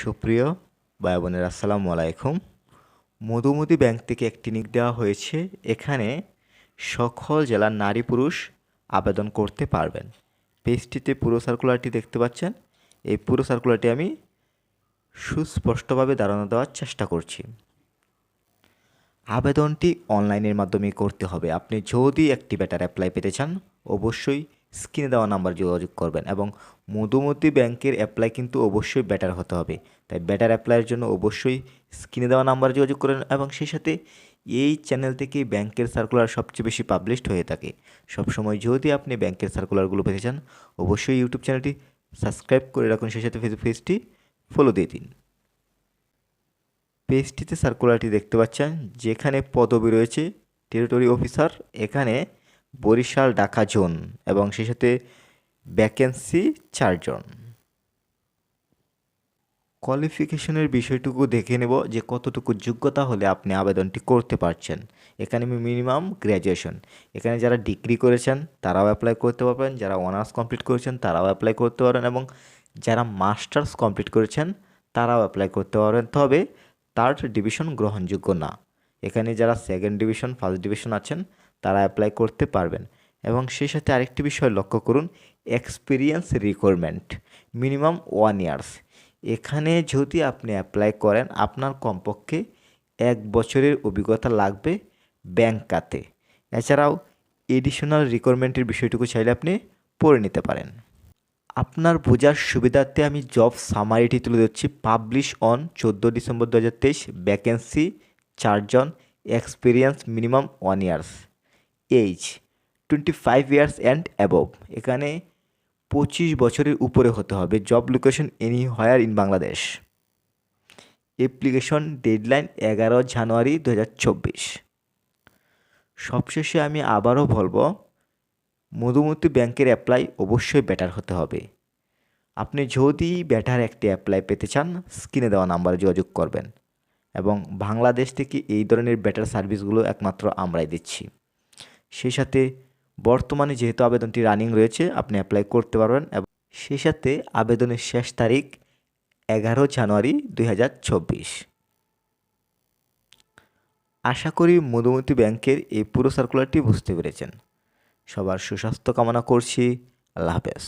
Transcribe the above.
সুপ্রিয় ভাই বোনের, আসসালামু আলাইকুম। মধুমতি ব্যাংক থেকে একটি নিক দেওয়া হয়েছে। এখানে সকল জেলার নারী পুরুষ আবেদন করতে পারবেন। পেজটিতে পুরো সার্কুলারটি দেখতে পাচ্ছেন। এই পুরো সার্কুলারটি আমি সুস্পষ্টভাবে ধারণা দেওয়ার চেষ্টা করছি। আবেদনটি অনলাইনের মাধ্যমে করতে হবে। আপনি যদি একটি ব্যাটার অ্যাপ্লাই পেতে চান, অবশ্যই স্ক্রিনে দেওয়া নাম্বার যোগাযোগ করবেন এবং মধুমতি ব্যাংকের অ্যাপ্লাই কিন্তু অবশ্যই ব্যাটার হতে হবে। তাই ব্যাটার অ্যাপ্লাইয়ের জন্য অবশ্যই স্ক্রিনে দেওয়া নাম্বার যোগাযোগ করেন এবং সেই সাথে এই চ্যানেল থেকে ব্যাংকের সার্কুলার সবচেয়ে বেশি পাবলিশড হয়ে থাকে। সবসময় যদি আপনি ব্যাংকের সার্কুলারগুলো পেতে চান, অবশ্যই ইউটিউব চ্যানেলটি সাবস্ক্রাইব করে রাখুন, সেই সাথে ফেসবুক পেজটি ফলো দিয়ে দিন। পেজটিতে সার্কুলারটি দেখতে পাচ্ছেন, যেখানে পদবি রয়েছে টেরিটরি অফিসার এখানে বরিশাল, ঢাকা, জোন এবং সেই সাথে ভ্যাকেন্সি চারজন। কোয়ালিফিকেশনের বিষয়টুকু দেখে নেব যে কতটুকু যোগ্যতা হলে আপনি আবেদনটি করতে পারছেন। এখানে মিনিমাম গ্র্যাজুয়েশন। এখানে যারা ডিগ্রি করেছেন, তারাও অ্যাপ্লাই করতে পারবেন। যারা অনার্স কমপ্লিট করেছেন, তারাও অ্যাপ্লাই করতে পারেন এবং যারা মাস্টার্স কমপ্লিট করেছেন, তারাও অ্যাপ্লাই করতে পারবেন। তবে থার্ড ডিভিশন গ্রহণযোগ্য না। এখানে যারা সেকেন্ড ডিভিশন, ফার্স্ট ডিভিশন আছেন তারা অ্যাপ্লাই করতে পারবেন। এবং সেই সাথে আরেকটি বিষয় লক্ষ্য করুন experience requirement minimum one years এখানে যদি আপনি অ্যাপ্লাই করেন, আপনার কমপক্ষে এক বছরের অভিজ্ঞতা লাগবে ব্যাংক খাতে। এছাড়াও এডিশনাল রিকোয়ারমেন্টের বিষয়টুকু চাইলে আপনি পড়ে নিতে পারেন। আপনার বোঝার সুবিধার্থে আমি জব সামারিটি তুলে ধরছি। পাবলিশ অন চোদ্দ ডিসেম্বর দু হাজার তেইশ ভ্যাকেন্সি চারজন experience minimum one years age twenty five years and above এখানে পঁচিশ বছরের উপরে হতে হবে। Job location anywhere in Bangladesh application deadline এগারো জানুয়ারি দু হাজার চব্বিশ। সবশেষে আমি আবারও বলব, মধুমতি ব্যাংকের অ্যাপ্লাই অবশ্যই বেটার হতে হবে। আপনি যদি বেটার একটি অ্যাপ্লাই পেতে চান স্ক্রিনে দেওয়া নাম্বারে যোগাযোগ করবেন। এবং বাংলাদেশ থেকে এই ধরনের বেটার সার্ভিসগুলো একমাত্র আমরাই দিচ্ছি। সেই সাথে বর্তমানে যেহেতু আবেদনটি রানিং রয়েছে, আপনি অ্যাপ্লাই করতে পারবেন এবং সেই সাথে আবেদনের শেষ তারিখ এগারো জানুয়ারি দুই হাজার চব্বিশ। আশা করি মধুমতি ব্যাংকের এই পুরো সার্কুলারটি বুঝতে পেরেছেন। সবার সুস্বাস্থ্য কামনা করছি। আল্লাহ হাফেজ।